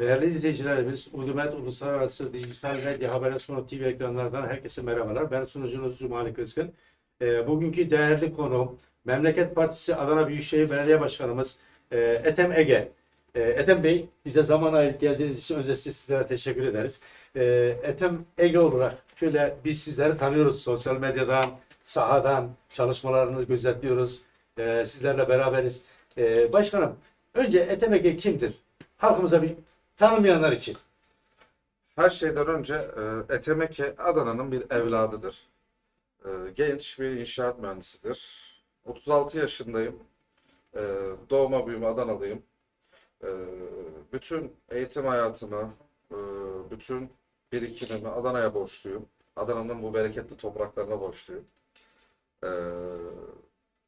Değerli izleyicilerimiz, Ulumet Uluslararası Dijital Medya Haberleşme TV ekranlarından herkese merhabalar. Ben sunucunuz Cumali Kızgın. Ee, bugünkü değerli konuğum, Memleket Partisi Adana Büyükşehir Belediye Başkanımız e, Ethem Ege. E, Ethem Bey, bize zaman ayırıp geldiğiniz için özellikle sizlere teşekkür ederiz. E, Ethem Ege olarak şöyle biz sizleri tanıyoruz sosyal medyadan, sahadan, çalışmalarınızı gözetliyoruz. E, sizlerle beraberiz. E, başkanım, önce Ethem Ege kimdir? Halkımıza bir tanımayanlar için. Her şeyden önce e, Etemeke Adana'nın bir evladıdır. E, genç bir inşaat mühendisidir. 36 yaşındayım. E, doğma büyüme Adanalıyım. E, bütün eğitim hayatımı, bütün birikimimi Adana'ya borçluyum. Adana'nın bu bereketli topraklarına borçluyum. E,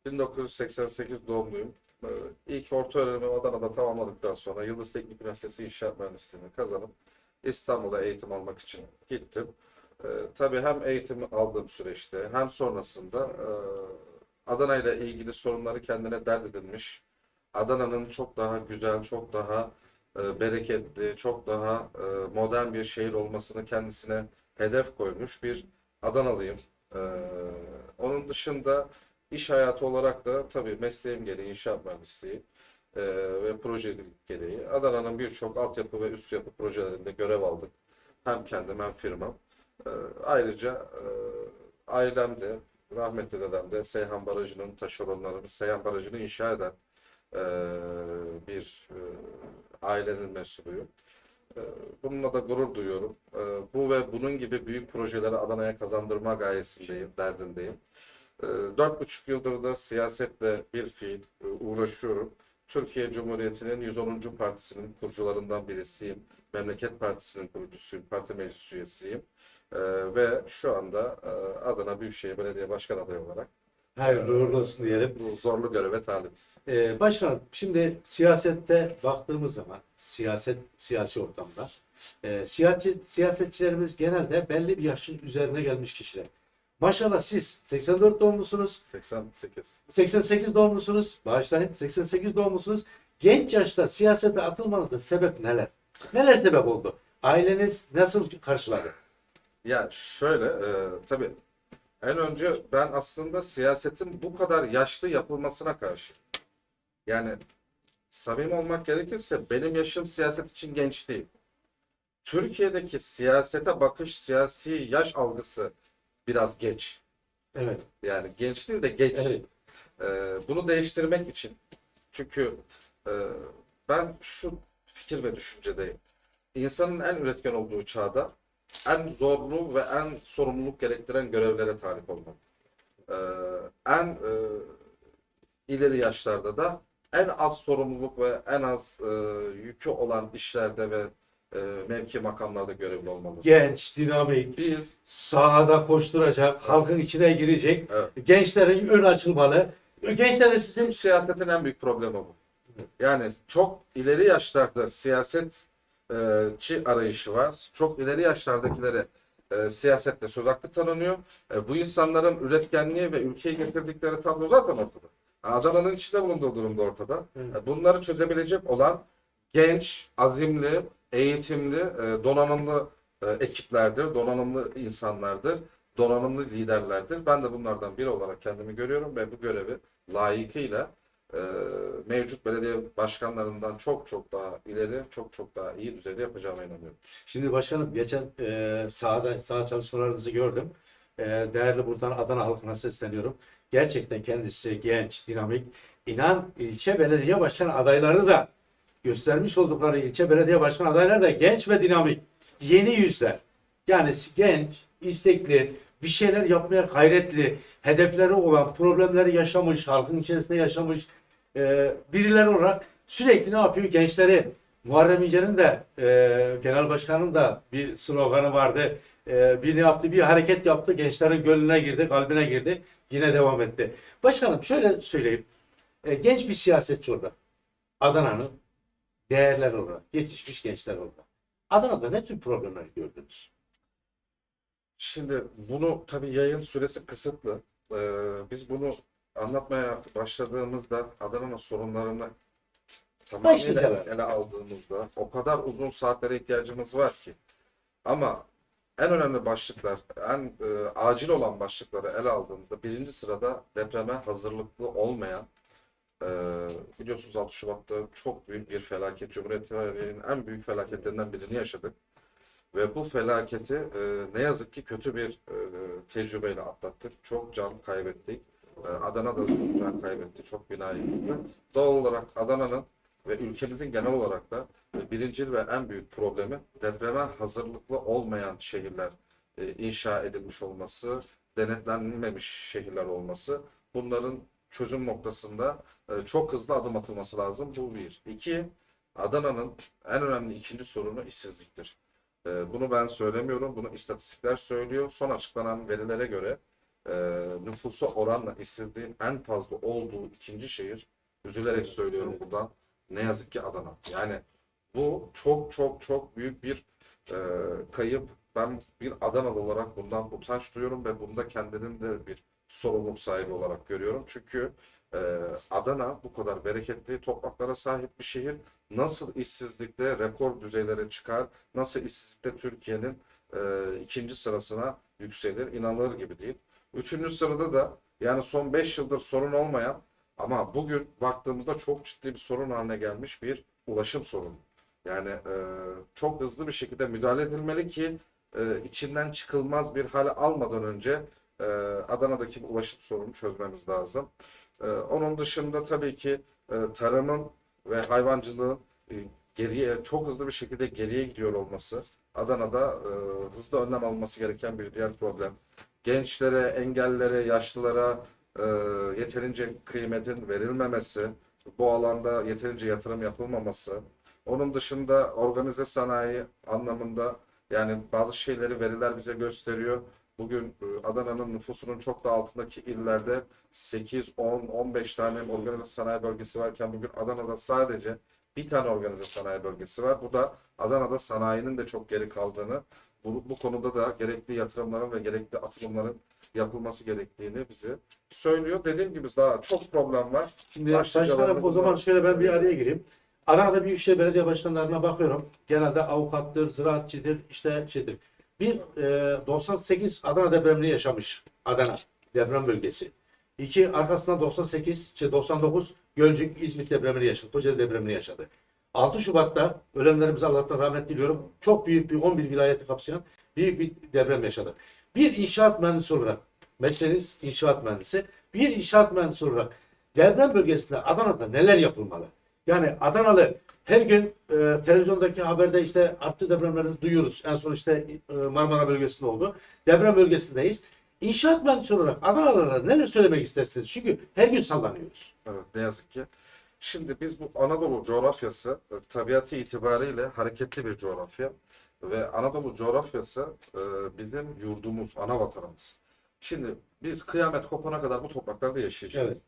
1988 doğumluyum. E, ilk orta öğrenimi Adana'da tamamladıktan sonra Yıldız Teknik Üniversitesi İnşaat Mühendisliğini kazanıp İstanbul'a eğitim almak için gittim. Ee, tabii hem eğitim aldığım süreçte hem sonrasında e, Adana ile ilgili sorunları kendine dert edinmiş. Adana'nın çok daha güzel, çok daha e, bereketli, çok daha e, modern bir şehir olmasını kendisine hedef koymuş bir Adanalıyım. Ee, onun dışında iş hayatı olarak da tabii mesleğim gereği inşaat mühendisliği e, ve proje gereği Adana'nın birçok altyapı ve üst yapı projelerinde görev aldık. Hem kendim hem firmam. E, ayrıca e, ailem de rahmetli dedem de Seyhan Barajı'nın taşeronları, Seyhan Barajı'nı inşa eden e, bir e, ailenin mensubuyum. E, bununla da gurur duyuyorum. E, bu ve bunun gibi büyük projeleri Adana'ya kazandırma gayesindeyim, derdindeyim. E, Dört buçuk yıldır da siyasetle bir fiil e, uğraşıyorum. Türkiye Cumhuriyeti'nin 110. partisinin kurucularından birisiyim. Memleket Partisi'nin kurucusuyum, parti meclis üyesiyim. Ee, ve şu anda e, Adana Büyükşehir Belediye Başkan adayı olarak Hayırlı uğurlu olsun diyelim. bu zorlu göreve talibiz. Ee, başkanım, şimdi siyasette baktığımız zaman, siyaset, siyasi ortamda, e, siyaset, siyasetçilerimiz genelde belli bir yaşın üzerine gelmiş kişiler. Maşallah siz 84 doğumlusunuz, 88. 88 doğumlusunuz, bağışlayın 88 doğumlusunuz. Genç yaşta siyasete atılmanızda sebep neler? Neler sebep oldu? Aileniz nasıl karşıladı? Ya şöyle, e, tabii en önce ben aslında siyasetin bu kadar yaşlı yapılmasına karşı. Yani samimi olmak gerekirse benim yaşım siyaset için genç değil. Türkiye'deki siyasete bakış, siyasi yaş algısı biraz geç. Evet. Yani genç değil de geç. Evet. Ee, bunu değiştirmek için. Çünkü e, ben şu fikir ve düşüncedeyim. İnsanın en üretken olduğu çağda en zorlu ve en sorumluluk gerektiren görevlere talip olmak. Ee, en e, ileri yaşlarda da en az sorumluluk ve en az e, yükü olan işlerde ve e, mevki makamlarda görevli olmalı. Genç, dinamik, Biz sahada koşturacak, halkın içine girecek, Evet. gençlerin ön açılmalı. Gençlerin sizin siyasetin en büyük problemi bu. Yani çok ileri yaşlarda siyasetçi arayışı var. Çok ileri yaşlardakilere e, siyasetle söz hakkı tanınıyor. E, bu insanların üretkenliği ve ülkeye getirdikleri tablo zaten ortada. Adana'nın içinde bulunduğu durumda ortada. Evet. E, bunları çözebilecek olan genç, azimli, eğitimli, e, donanımlı e, ekiplerdir, donanımlı insanlardır, donanımlı liderlerdir. Ben de bunlardan biri olarak kendimi görüyorum ve bu görevi layıkıyla e, mevcut belediye başkanlarından çok çok daha ileri, çok çok daha iyi düzeyde yapacağıma inanıyorum. Şimdi başkanım geçen e, sahada saha çalışmalarınızı gördüm. Değerli buradan Adana halkına sesleniyorum. Gerçekten kendisi genç, dinamik. İnan ilçe belediye başkan adayları da göstermiş oldukları ilçe belediye başkan adayları da genç ve dinamik. Yeni yüzler. Yani genç, istekli, bir şeyler yapmaya gayretli, hedefleri olan, problemleri yaşamış, halkın içerisinde yaşamış e, birileri olarak sürekli ne yapıyor? Gençleri Muharrem İnce'nin de e, genel başkanın da bir sloganı vardı. E, bir ne yaptı? Bir hareket yaptı. Gençlerin gönlüne girdi, kalbine girdi. Yine devam etti. Başkanım şöyle söyleyeyim. E, genç bir siyasetçi orada. Adana'nın değerler olarak, yetişmiş gençler orada. Adana'da ne tür problemler gördünüz? Şimdi bunu tabii yayın süresi kısıtlı. Ee, biz bunu anlatmaya başladığımızda Adana'nın sorunlarını tamamıyla ele aldığımızda o kadar uzun saatlere ihtiyacımız var ki. Ama en önemli başlıklar, en e, acil olan başlıkları ele aldığımızda birinci sırada depreme hazırlıklı olmayan e, biliyorsunuz 6 Şubat'ta çok büyük bir felaket, Cumhuriyet tarihinin en büyük felaketlerinden birini yaşadık. Ve bu felaketi e, ne yazık ki kötü bir e, tecrübeyle atlattık. Çok can kaybettik. E, Adana da çok can kaybetti, çok bina yıkıldı. Doğal olarak Adana'nın ve ülkemizin genel olarak da e, birincil ve en büyük problemi depreme hazırlıklı olmayan şehirler e, inşa edilmiş olması, denetlenmemiş şehirler olması. Bunların çözüm noktasında e, çok hızlı adım atılması lazım. Bu bir. İki, Adana'nın en önemli ikinci sorunu işsizliktir. E, Bunu ben söylemiyorum, bunu istatistikler söylüyor. Son açıklanan verilere göre e, nüfusa oranla işsizliğin en fazla olduğu ikinci şehir, üzülerek söylüyorum buradan, ne yazık ki Adana. Yani bu çok çok çok büyük bir e, kayıp. Ben bir Adanalı olarak bundan utanç duyuyorum ve bunda kendimin de bir sorumluluk sahibi olarak görüyorum. Çünkü e, Adana bu kadar bereketli topraklara sahip bir şehir. Nasıl işsizlikte rekor düzeylere çıkar, nasıl işsizlikte Türkiye'nin e, ikinci sırasına yükselir inanılır gibi değil. Üçüncü sırada da yani son 5 yıldır sorun olmayan ama bugün baktığımızda çok ciddi bir sorun haline gelmiş bir ulaşım sorunu. Yani e, çok hızlı bir şekilde müdahale edilmeli ki e, içinden çıkılmaz bir hale almadan önce e, Adana'daki ulaşım sorununu çözmemiz lazım. E, onun dışında tabii ki e, tarımın ve hayvancılığın e, geriye çok hızlı bir şekilde geriye gidiyor olması Adana'da e, hızlı önlem alınması gereken bir diğer problem. Gençlere, engellere, yaşlılara yeterince kıymetin verilmemesi, bu alanda yeterince yatırım yapılmaması, onun dışında organize sanayi anlamında yani bazı şeyleri veriler bize gösteriyor. Bugün e, Adana'nın nüfusunun çok da altındaki illerde 8, 10, 15 tane organize sanayi bölgesi varken bugün Adana'da sadece bir tane organize sanayi bölgesi var. Bu da Adana'da sanayinin de çok geri kaldığını, bu, bu konuda da gerekli yatırımların ve gerekli atılımların yapılması gerektiğini bize söylüyor. Dediğim gibi daha çok problem var. Şimdi başkanım o zaman şöyle ben bir araya gireyim. Adana'da Büyükşehir Belediye Başkanlarına bakıyorum. Genelde avukattır, ziraatçıdır, işte şeydir. Bir e, 98 Adana depremini yaşamış Adana deprem bölgesi. İki arkasından 98, şey 99 Gölcük İzmit depremini yaşadı. Kocaeli depremini yaşadı. 6 Şubat'ta ölenlerimize Allah'tan rahmet diliyorum. Çok büyük bir 11 vilayeti kapsayan büyük bir deprem yaşadı. Bir inşaat mühendisi olarak, mesleğiniz inşaat mühendisi, bir inşaat mühendisi olarak deprem bölgesinde Adana'da neler yapılmalı? Yani Adanalı her gün e, televizyondaki haberde işte arttı depremleri duyuyoruz. En son işte e, Marmara bölgesinde oldu. Deprem bölgesindeyiz. İnşaat mühendisi olarak Adanalılara neler söylemek istersiniz? Çünkü her gün sallanıyoruz. Evet, ne yazık ki. Şimdi biz bu Anadolu coğrafyası e, tabiatı itibariyle hareketli bir coğrafya ve Anadolu coğrafyası e, bizim yurdumuz, ana vatanımız. Şimdi biz kıyamet kopana kadar bu topraklarda yaşayacağız. Evet.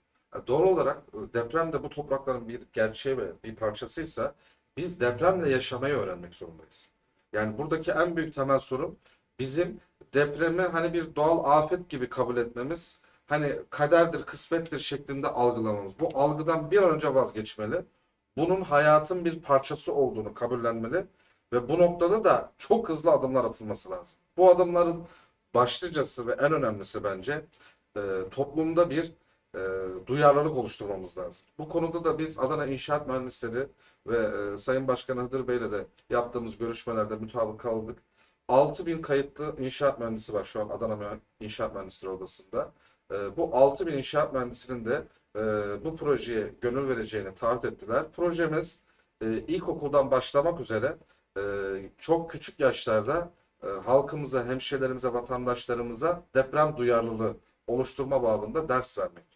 Doğal olarak e, deprem de bu toprakların bir gerçeği ve bir parçasıysa biz depremle yaşamayı öğrenmek zorundayız. Yani buradaki en büyük temel sorun bizim depremi hani bir doğal afet gibi kabul etmemiz hani kaderdir, kısmettir şeklinde algılamamız. Bu algıdan bir an önce vazgeçmeli. Bunun hayatın bir parçası olduğunu kabullenmeli ve bu noktada da çok hızlı adımlar atılması lazım. Bu adımların başlıcası ve en önemlisi bence e, toplumda bir e, duyarlılık oluşturmamız lazım. Bu konuda da biz Adana İnşaat Mühendisleri ve e, Sayın Başkan Hıdır Bey'le de yaptığımız görüşmelerde mutabık kaldık. 6000 kayıtlı inşaat mühendisi var şu an Adana İnşaat Mühendisleri Odası'nda. E, bu 6000 inşaat mühendisinin de e, bu projeye gönül vereceğini taahhüt ettiler. Projemiz e, ilkokuldan başlamak üzere e, çok küçük yaşlarda e, halkımıza, hemşehrilerimize, vatandaşlarımıza deprem duyarlılığı oluşturma babında ders vermek.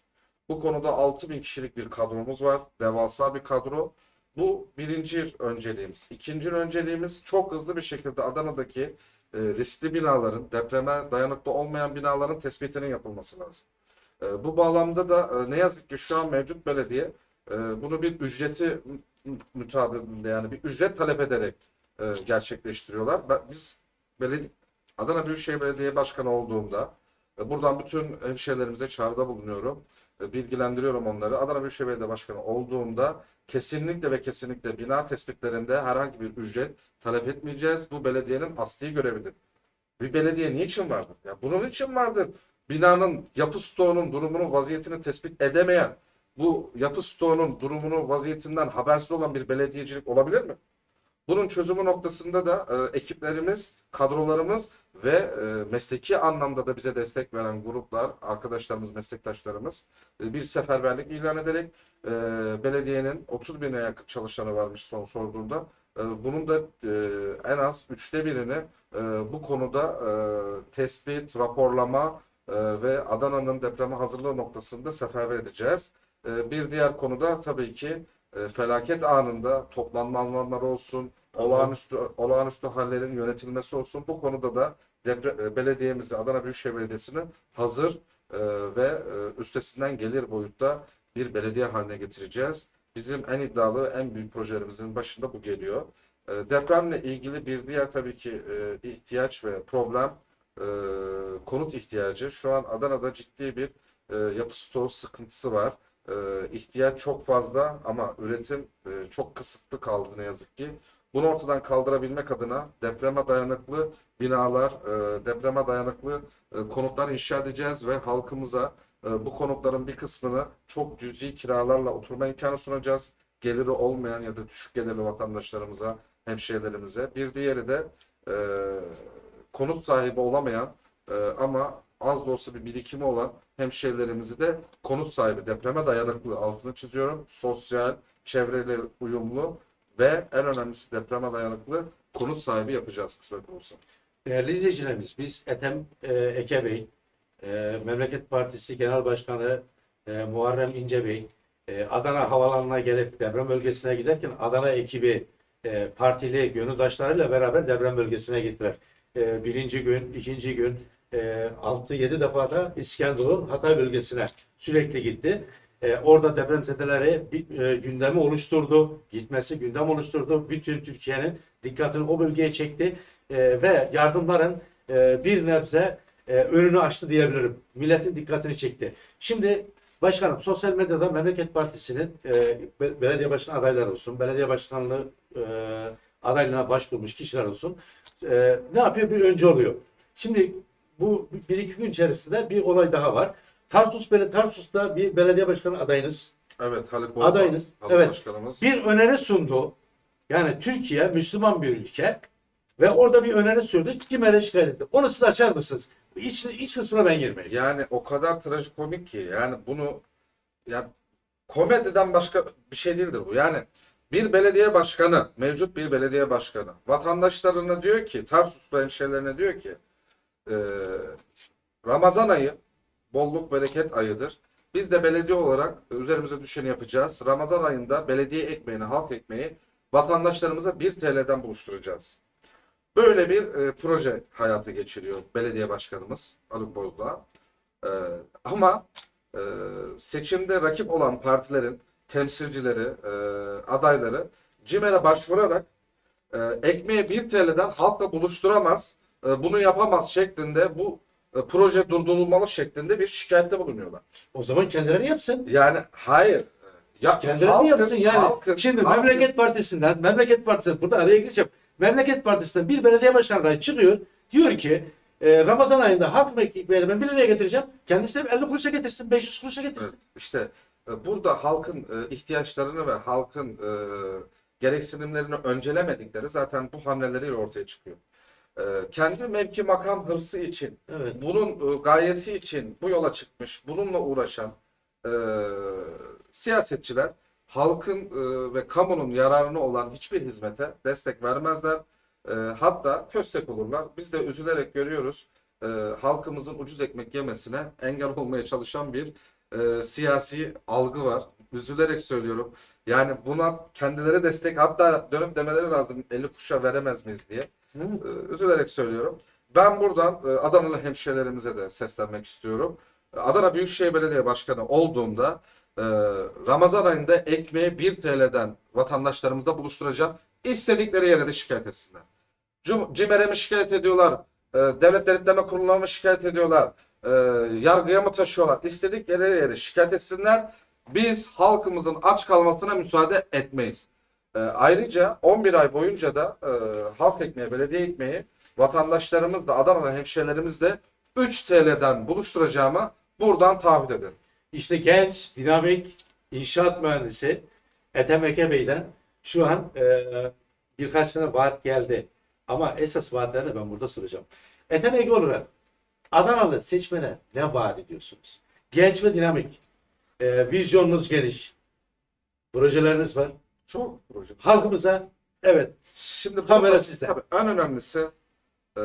Bu konuda 6000 kişilik bir kadromuz var. Devasa bir kadro. Bu birinci önceliğimiz. İkinci önceliğimiz çok hızlı bir şekilde Adana'daki e, riskli binaların, depreme dayanıklı olmayan binaların tespitinin yapılması lazım. E, bu bağlamda da e, ne yazık ki şu an mevcut belediye e, bunu bir ücreti mü- mutabıkında yani bir ücret talep ederek e, gerçekleştiriyorlar. Ben, biz belediye, Adana Büyükşehir Belediye Başkanı olduğumda buradan bütün hemşehrilerimize çağrıda bulunuyorum. bilgilendiriyorum onları. Adana Büyükşehir Belediye Başkanı olduğumda kesinlikle ve kesinlikle bina tespitlerinde herhangi bir ücret talep etmeyeceğiz. Bu belediyenin asli görevidir. Bir belediye niçin vardır? Ya bunun için vardır. Binanın yapı stoğunun durumunu, vaziyetini tespit edemeyen, bu yapı stoğunun durumunu, vaziyetinden habersiz olan bir belediyecilik olabilir mi? Bunun çözümü noktasında da e, ekiplerimiz, kadrolarımız ve e, mesleki anlamda da bize destek veren gruplar, arkadaşlarımız, meslektaşlarımız e, bir seferberlik ilan ederek e, belediyenin 30 bine yakın çalışanı varmış son sorduğunda. E, bunun da e, en az üçte birini e, bu konuda e, tespit, raporlama e, ve Adana'nın depreme hazırlığı noktasında seferber edeceğiz. E, bir diğer konuda tabii ki e, felaket anında toplanma alanları olsun, olağanüstü olağanüstü hallerin yönetilmesi olsun. Bu konuda da depre, e, belediyemizi, Adana Büyükşehir Belediyesi'ni hazır e, ve e, üstesinden gelir boyutta bir belediye haline getireceğiz. Bizim en iddialı, en büyük projelerimizin başında bu geliyor. E, depremle ilgili bir diğer tabii ki e, ihtiyaç ve problem e, konut ihtiyacı. Şu an Adana'da ciddi bir e, yapı stoğu sıkıntısı var. E, ihtiyaç çok fazla ama üretim e, çok kısıtlı kaldı ne yazık ki. Bunu ortadan kaldırabilmek adına depreme dayanıklı binalar, e, depreme dayanıklı e, konutlar inşa edeceğiz ve halkımıza bu konutların bir kısmını çok cüzi kiralarla oturma imkanı sunacağız. Geliri olmayan ya da düşük gelirli vatandaşlarımıza, hemşehrilerimize. Bir diğeri de konut sahibi olamayan ama az da olsa bir birikimi olan hemşehrilerimizi de konut sahibi, depreme dayanıklı altını çiziyorum. Sosyal, çevreli uyumlu ve en önemlisi depreme dayanıklı konut sahibi yapacağız kısmet olursa. Değerli izleyicilerimiz, biz Ethem e, Eke Bey, e, Memleket Partisi Genel Başkanı e, Muharrem İnce Bey, e, Adana Havalanı'na gelip deprem bölgesine giderken Adana ekibi e, partili gönüldaşlarıyla beraber deprem bölgesine gittiler. E, birinci gün, ikinci gün, e, 6-7 defa da İskenderun Hatay bölgesine sürekli gitti. E, orada depremzedeleri bir e, gündemi oluşturdu. Gitmesi gündem oluşturdu. Bütün Türkiye'nin dikkatini o bölgeye çekti. E, ve yardımların e, bir nebze e, önünü açtı diyebilirim. Milletin dikkatini çekti. Şimdi başkanım sosyal medyada Memleket Partisi'nin e, be- belediye başkan adayları olsun, belediye başkanlığı e, adaylığına başvurmuş kişiler olsun. E, ne yapıyor? Bir önce oluyor. Şimdi bu bir iki gün içerisinde bir olay daha var. Tarsus, Tarsus'ta bir belediye başkanı adayınız Evet Haluk Bozdoğan, Adayınız, Haluk evet. Başkanımız. bir öneri sundu. Yani Türkiye Müslüman bir ülke ve orada bir öneri sürdü. Cimer'e şikayet etti. Onu siz açar mısınız? İç, iç kısmına ben girmeyeyim. Yani o kadar trajikomik ki yani bunu ya komediden başka bir şey değildir bu. Yani bir belediye başkanı, mevcut bir belediye başkanı vatandaşlarına diyor ki, Tarsuslu hemşehrilerine diyor ki e, Ramazan ayı bolluk bereket ayıdır. Biz de belediye olarak üzerimize düşeni yapacağız. Ramazan ayında belediye ekmeğini, halk ekmeği vatandaşlarımıza 1 TL'den buluşturacağız. Böyle bir e, proje hayata geçiriyor belediye başkanımız Haluk Bozdağ. E, ama e, seçimde rakip olan partilerin temsilcileri, e, adayları CİMER'e başvurarak e, ekmeği 1 TL'den halkla buluşturamaz, bunu yapamaz şeklinde bu e, proje durdurulmalı şeklinde bir şikayette bulunuyorlar. O zaman kendileri yapsın. Yani hayır. Ya Kendileri halkın- yapsın yani. halkın- Şimdi halkın- Memleket Partisi'nden, Memleket Partisi burada araya gireceğim. Memleket Partisi'nden bir belediye başkanı adayı çıkıyor. Diyor ki e, Ramazan ayında halk ekmeğini ben 1 liraya getireceğim. Kendisi de 50 kuruşa getirsin, 500 kuruşa getirsin. Evet, işte e, burada halkın e, ihtiyaçlarını ve halkın e, gereksinimlerini öncelemedikleri zaten bu hamleleriyle ortaya çıkıyor. E, kendi mevki makam hırsı için, Evet. bunun e, gayesi için bu yola çıkmış, bununla uğraşan e, siyasetçiler halkın e, ve kamunun yararına olan hiçbir hizmete destek vermezler. E, hatta köstek olurlar. Biz de üzülerek görüyoruz e, halkımızın ucuz ekmek yemesine engel olmaya çalışan bir e, siyasi algı var. Üzülerek söylüyorum. Yani buna kendileri destek hatta dönüp demeleri lazım 50 kuşa veremez miyiz diye. Ee, üzülerek söylüyorum. Ben buradan e, Adanalı hemşehrilerimize de seslenmek istiyorum. E, Adana Büyükşehir Belediye Başkanı olduğumda e, Ramazan ayında ekmeği 1 TL'den vatandaşlarımızla buluşturacağım. İstedikleri yere de şikayet etsinler. CİMER'e mi şikayet ediyorlar? E, Devlet Denetleme Kurulu'na mı şikayet ediyorlar? e, yargıya mı taşıyorlar? İstedikleri yere şikayet etsinler. Biz halkımızın aç kalmasına müsaade etmeyiz. E, ayrıca 11 ay boyunca da e, halk ekmeği, belediye ekmeği vatandaşlarımız da Adana'lı hemşehrilerimiz de 3 TL'den buluşturacağımı buradan taahhüt ederim. İşte genç, dinamik inşaat mühendisi Ethem Eke Bey'den şu an e, birkaç tane vaat geldi. Ama esas vaatlerini ben burada soracağım. Ethem Ege olarak Adanalı seçmene ne vaat ediyorsunuz? Genç ve dinamik. E, vizyonunuz geniş. Projeleriniz var. Çok proje. Halkımıza evet Şimdi Kamera sizde. Tabii en önemlisi e,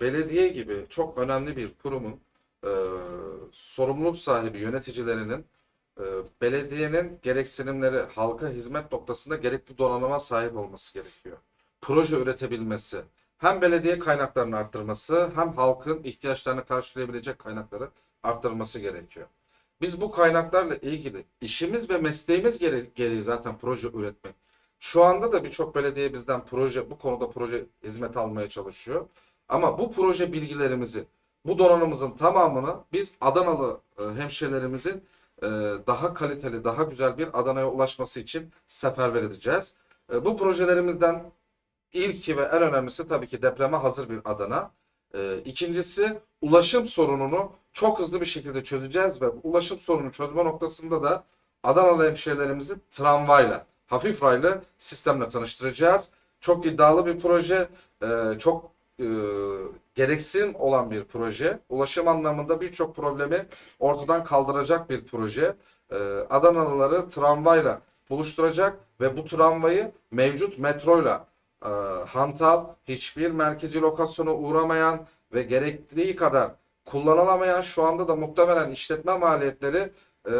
belediye gibi çok önemli bir kurumun e, sorumluluk sahibi yöneticilerinin e, belediyenin gereksinimleri halka hizmet noktasında gerekli donanıma sahip olması gerekiyor. Proje üretebilmesi, hem belediye kaynaklarını arttırması hem halkın ihtiyaçlarını karşılayabilecek kaynakları arttırması gerekiyor. Biz bu kaynaklarla ilgili işimiz ve mesleğimiz gere- gereği zaten proje üretmek. Şu anda da birçok belediye bizden proje, bu konuda proje hizmet almaya çalışıyor. Ama bu proje bilgilerimizi, bu donanımımızın tamamını biz Adanalı e, hemşehrilerimizin e, daha kaliteli, daha güzel bir Adana'ya ulaşması için seferber edeceğiz. E, bu projelerimizden ilki ve en önemlisi tabii ki depreme hazır bir Adana. E, ikincisi ulaşım sorununu çok hızlı bir şekilde çözeceğiz ve ulaşım sorununu çözme noktasında da Adanalı hemşehrilerimizi tramvayla, hafif raylı sistemle tanıştıracağız. Çok iddialı bir proje, e, çok e, gereksin olan bir proje. Ulaşım anlamında birçok problemi ortadan kaldıracak bir proje. Adanalıları tramvayla buluşturacak ve bu tramvayı mevcut metroyla e, hantal, hiçbir merkezi lokasyona uğramayan ve gerektiği kadar kullanılamayan şu anda da muhtemelen işletme maliyetleri e,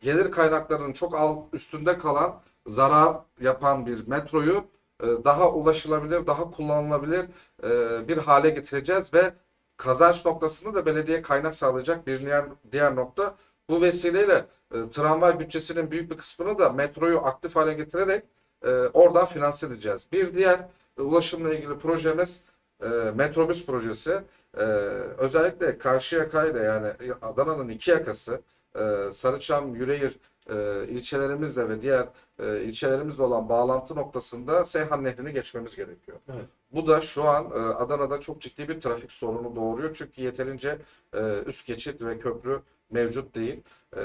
gelir kaynaklarının çok alt üstünde kalan zarar yapan bir metroyu e, daha ulaşılabilir, daha kullanılabilir e, bir hale getireceğiz ve kazanç noktasında da belediye kaynak sağlayacak bir diğer, diğer nokta. Bu vesileyle e, tramvay bütçesinin büyük bir kısmını da metroyu aktif hale getirerek e, oradan finanse edeceğiz. Bir diğer e, ulaşımla ilgili projemiz e, metrobüs projesi. E, özellikle Karşıyaka ile yani Adana'nın iki yakası e, Sarıçam, Yüreğir e, ilçelerimizle ve diğer e, ilçelerimizle olan bağlantı noktasında Seyhan Nehri'ni geçmemiz gerekiyor. Evet. Bu da şu an e, Adana'da çok ciddi bir trafik sorunu doğuruyor. Çünkü yeterince e, üst geçit ve köprü mevcut değil. E,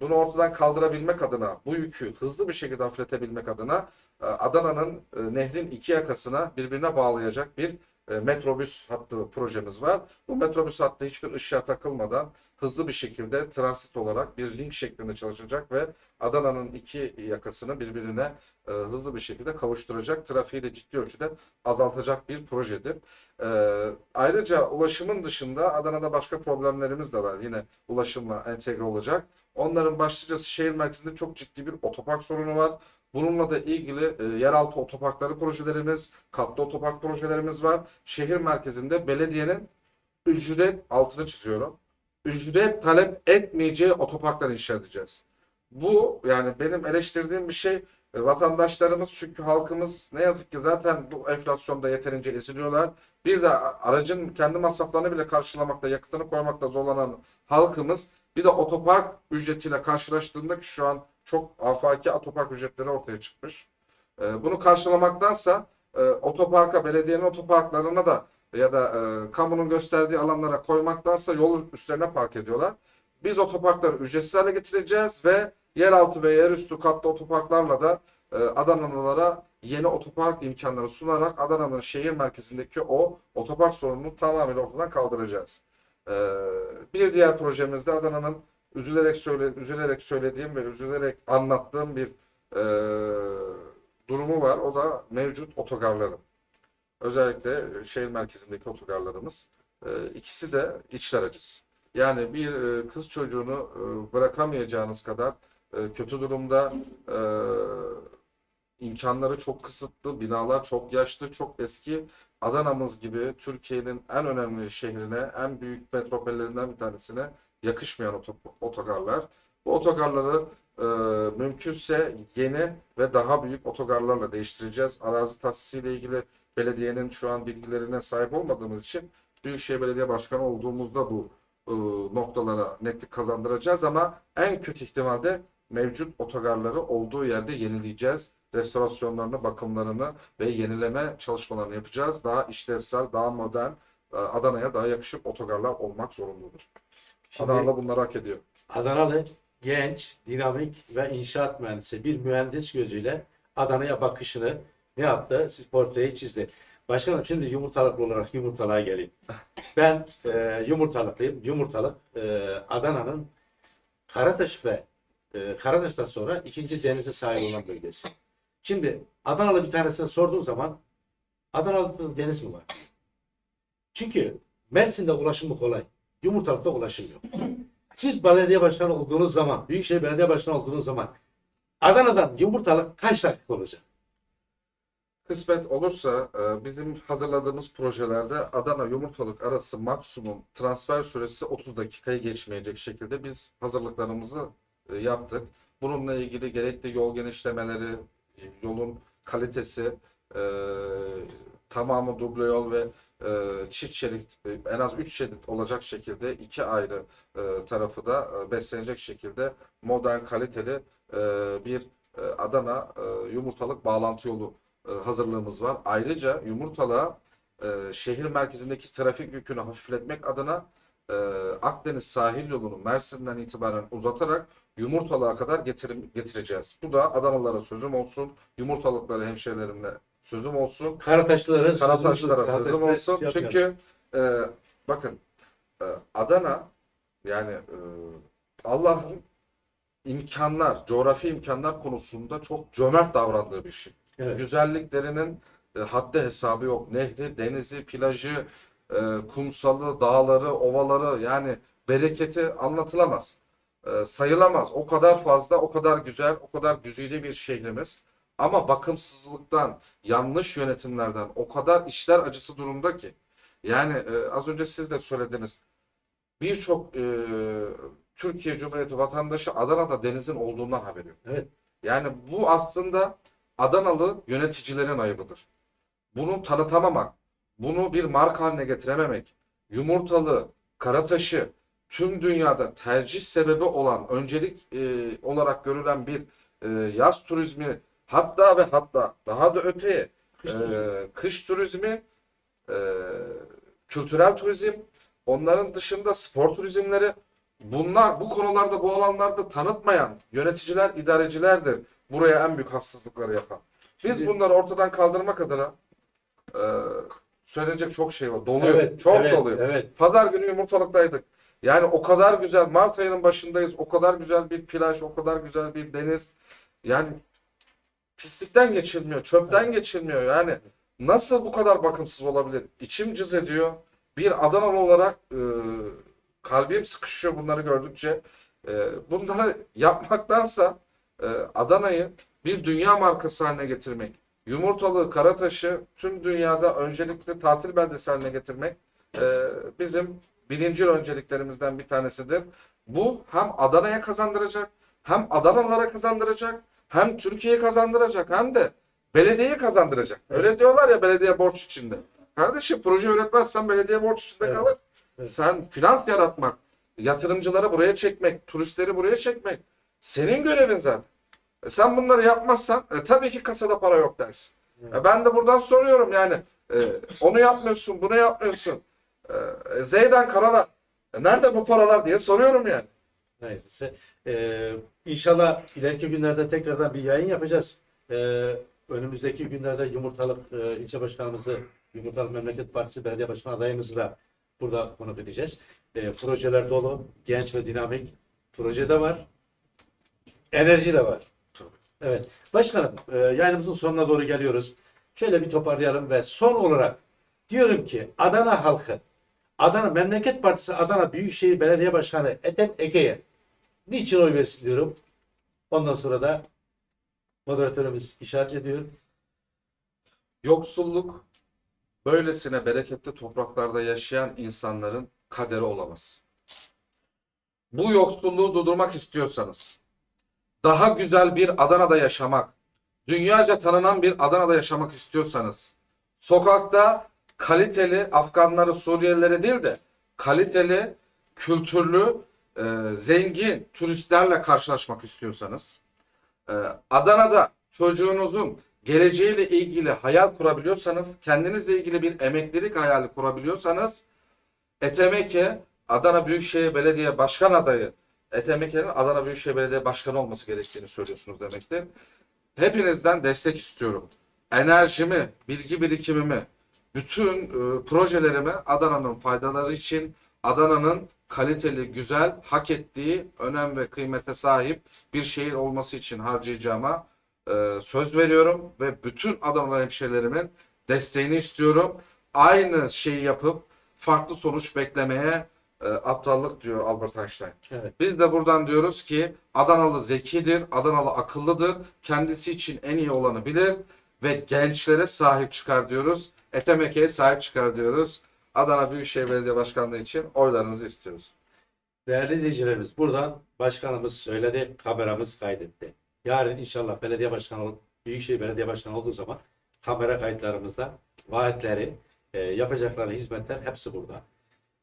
bunu ortadan kaldırabilmek adına, bu yükü hızlı bir şekilde hafifletebilmek adına e, Adana'nın e, nehrin iki yakasına birbirine bağlayacak bir e, metrobüs hattı projemiz var. Bu metrobüs hattı hiçbir ışığa takılmadan hızlı bir şekilde transit olarak bir link şeklinde çalışacak ve Adana'nın iki yakasını birbirine e, hızlı bir şekilde kavuşturacak, trafiği de ciddi ölçüde azaltacak bir projedir. E, ayrıca ulaşımın dışında Adana'da başka problemlerimiz de var. Yine ulaşımla entegre olacak. Onların başlıcası şehir merkezinde çok ciddi bir otopark sorunu var. Bununla da ilgili e, yeraltı otoparkları projelerimiz, katlı otopark projelerimiz var. Şehir merkezinde belediyenin ücret altını çiziyorum. Ücret talep etmeyeceği otoparklar inşa edeceğiz. Bu yani benim eleştirdiğim bir şey e, vatandaşlarımız çünkü halkımız ne yazık ki zaten bu enflasyonda yeterince eziliyorlar. Bir de aracın kendi masraflarını bile karşılamakta, yakıtını koymakta zorlanan halkımız bir de otopark ücretiyle karşılaştığında ki şu an çok afaki otopark ücretleri ortaya çıkmış. E, Bunu karşılamaktansa e, otoparka, belediyenin otoparklarına da ya da e, kamunun gösterdiği alanlara koymaktansa yol üstlerine park ediyorlar. Biz otoparkları ücretsiz hale getireceğiz ve yeraltı ve yerüstü katlı otoparklarla da e, Adanalılara yeni otopark imkanları sunarak Adana'nın şehir merkezindeki o otopark sorununu tamamen ortadan kaldıracağız. E, bir diğer projemizde Adana'nın üzülerek söyle üzülerek söylediğim ve üzülerek anlattığım bir e, durumu var. O da mevcut otogarları. Özellikle şehir merkezindeki otogarlarımız. E, ikisi de içler acısı. Yani bir e, kız çocuğunu e, bırakamayacağınız kadar e, kötü durumda, e, imkanları çok kısıtlı, binalar çok yaşlı, çok eski. Adana'mız gibi Türkiye'nin en önemli şehrine, en büyük metropollerinden bir tanesine yakışmayan oto- otogarlar. Bu otogarları e, mümkünse yeni ve daha büyük otogarlarla değiştireceğiz. Arazi tahsisiyle ilgili belediyenin şu an bilgilerine sahip olmadığımız için Büyükşehir Belediye Başkanı olduğumuzda bu e, noktalara netlik kazandıracağız ama en kötü ihtimalde mevcut otogarları olduğu yerde yenileyeceğiz. Restorasyonlarını, bakımlarını ve yenileme çalışmalarını yapacağız. Daha işlevsel, daha modern, e, Adana'ya daha yakışık otogarlar olmak zorundadır. Şimdi Adana bunları hak ediyor. Adanalı genç, dinamik ve inşaat mühendisi bir mühendis gözüyle Adana'ya bakışını ne yaptı? Siz portreyi çizdi. Başkanım şimdi yumurtalıklı olarak yumurtalığa geleyim. Ben e, yumurtalıklıyım. Yumurtalık e, Adana'nın Karataş ve e, Karataş'tan sonra ikinci denize sahip olan bölgesi. Şimdi Adanalı bir tanesine sorduğun zaman Adanalı'da deniz mi var? Çünkü Mersin'de ulaşımı kolay. Yumurtalıkta ulaşım yok. Siz belediye başkanı olduğunuz zaman, Büyükşehir Belediye Başkanı olduğunuz zaman Adana'dan yumurtalık kaç dakika olacak? Kısmet olursa e, bizim hazırladığımız projelerde Adana Yumurtalık arası maksimum transfer süresi 30 dakikayı geçmeyecek şekilde biz hazırlıklarımızı e, yaptık. Bununla ilgili gerekli yol genişlemeleri, yolun kalitesi, e, tamamı duble yol ve e, çift şerit, e, en az 3 şerit olacak şekilde iki ayrı e, tarafı da e, beslenecek şekilde modern, kaliteli e, bir e, Adana e, yumurtalık bağlantı yolu e, hazırlığımız var. Ayrıca yumurtalığa e, şehir merkezindeki trafik yükünü hafifletmek adına e, Akdeniz sahil yolunu Mersin'den itibaren uzatarak yumurtalığa kadar getirim, getireceğiz. Bu da Adanalılara sözüm olsun, yumurtalıkları hemşehrilerimle sözüm olsun. Karataşlıların Karataşlara sözüm Karataşlar olsun. şey. Çünkü e, bakın e, Adana yani e, Allah'ın imkanlar, coğrafi imkanlar konusunda çok cömert davrandığı bir şey. Evet. Güzelliklerinin e, haddi hesabı yok. Nehri, denizi, plajı, e, kumsalı, dağları, ovaları yani bereketi anlatılamaz. E, sayılamaz. O kadar fazla, o kadar güzel, o kadar güzide bir şehrimiz. Ama bakımsızlıktan, yanlış yönetimlerden o kadar işler acısı durumda ki. Yani e, az önce siz de söylediniz. Birçok e, Türkiye Cumhuriyeti vatandaşı Adana'da denizin olduğundan haberi yok. Evet. Yani bu aslında Adanalı yöneticilerin ayıbıdır. Bunu tanıtamamak, bunu bir marka haline getirememek, yumurtalı, karataşı tüm dünyada tercih sebebi olan, öncelik e, olarak görülen bir e, yaz turizmi hatta ve hatta daha da öteye Kış e, turizmi. kış turizmi, e, kültürel turizm, onların dışında spor turizmleri bunlar bu konularda bu alanlarda tanıtmayan yöneticiler, idarecilerdir buraya en büyük haksızlıkları yapan. Biz Şimdi- bunları ortadan kaldırmak adına e, söylenecek çok şey var. Doluyum. Evet, çok evet, doluyum. Evet. Pazar günü yumurtalıktaydık. Yani o kadar güzel Mart ayının başındayız. O kadar güzel bir plaj, o kadar güzel bir deniz. Yani pislikten geçilmiyor, çöpten geçilmiyor. Yani nasıl bu kadar bakımsız olabilir? İçim cız ediyor. Bir Adanalı olarak e, kalbim sıkışıyor bunları gördükçe. E, bunları yapmaktansa e, Adana'yı bir dünya markası haline getirmek, Yumurtalı, Karataş'ı tüm dünyada öncelikli tatil beldesi haline getirmek e, bizim birinci önceliklerimizden bir tanesidir. Bu hem Adana'ya kazandıracak, hem Adanalılara kazandıracak, hem Türkiye'ye kazandıracak, hem de belediyeye kazandıracak. Öyle diyorlar ya belediye borç içinde. Kardeşim proje üretmezsen belediye borç içinde Evet. kalır. Evet. Sen finans yaratmak, yatırımcıları buraya çekmek, turistleri buraya çekmek senin görevin zaten. E sen bunları yapmazsan e, tabii ki kasada para yok dersin. Evet. E ben de buradan soruyorum yani e, onu yapmıyorsun, bunu yapmıyorsun. E, Zeydan Karalar e, nerede bu paralar diye soruyorum yani. Neyse. Ee, inşallah ileriki günlerde tekrardan bir yayın yapacağız. Ee, önümüzdeki günlerde Yumurtalık e, ilçe başkanımızı, Yumurtalık Memleket Partisi belediye başkan adayımızı da burada konuk edeceğiz. Ee, projeler dolu, genç ve dinamik. Proje de var. Enerji de var. Evet. Başkanım, e, yayınımızın sonuna doğru geliyoruz. Şöyle bir toparlayalım ve son olarak diyorum ki Adana halkı, Adana Memleket Partisi Adana Büyükşehir Belediye Başkanı Ethem Ege'ye niçin oy versin diyorum. Ondan sonra da moderatörümüz işaret ediyor. Yoksulluk böylesine bereketli topraklarda yaşayan insanların kaderi olamaz. Bu yoksulluğu durdurmak istiyorsanız, daha güzel bir Adana'da yaşamak, dünyaca tanınan bir Adana'da yaşamak istiyorsanız, sokakta kaliteli Afganları, Suriyelileri değil de kaliteli, kültürlü, e, zengin turistlerle karşılaşmak istiyorsanız, e, Adana'da çocuğunuzun geleceğiyle ilgili hayal kurabiliyorsanız, kendinizle ilgili bir emeklilik hayali kurabiliyorsanız, Etemeke Adana Büyükşehir Belediye Başkan adayı Etemeke'nin Adana Büyükşehir Belediye Başkanı olması gerektiğini söylüyorsunuz demektir. Hepinizden destek istiyorum. Enerjimi, bilgi birikimimi, bütün e, projelerimi Adana'nın faydaları için, Adana'nın kaliteli, güzel, hak ettiği önem ve kıymete sahip bir şehir olması için harcayacağıma e, söz veriyorum ve bütün Adana hemşehrilerimin desteğini istiyorum. Aynı şeyi yapıp farklı sonuç beklemeye e, aptallık diyor Albert Einstein. Evet. Biz de buradan diyoruz ki Adanalı zekidir, Adanalı akıllıdır, kendisi için en iyi olanı bilir ve gençlere sahip çıkar diyoruz. Etemeke'ye sahip çıkar diyoruz. Adana Büyükşehir Belediye Başkanlığı için oylarınızı istiyoruz. Değerli izleyicilerimiz, buradan başkanımız söyledi, kameramız kaydetti. Yarın inşallah belediye başkanı, Büyükşehir Belediye Başkanı olduğu zaman kamera kayıtlarımızda vaatleri, e, yapacakları hizmetler hepsi burada.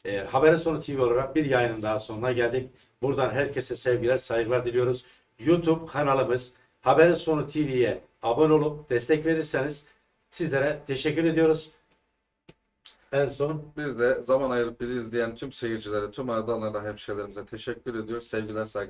E, Haberin Sonu TV olarak bir yayının daha sonuna geldik. Buradan herkese sevgiler, saygılar diliyoruz. YouTube kanalımız Haberin Sonu TV'ye abone olup destek verirseniz sizlere teşekkür ediyoruz. En son Biz de zaman ayırıp bizi izleyen tüm seyircilere, tüm Adanalı hemşehrilerimize teşekkür ediyoruz. Sevgiler, saygılar.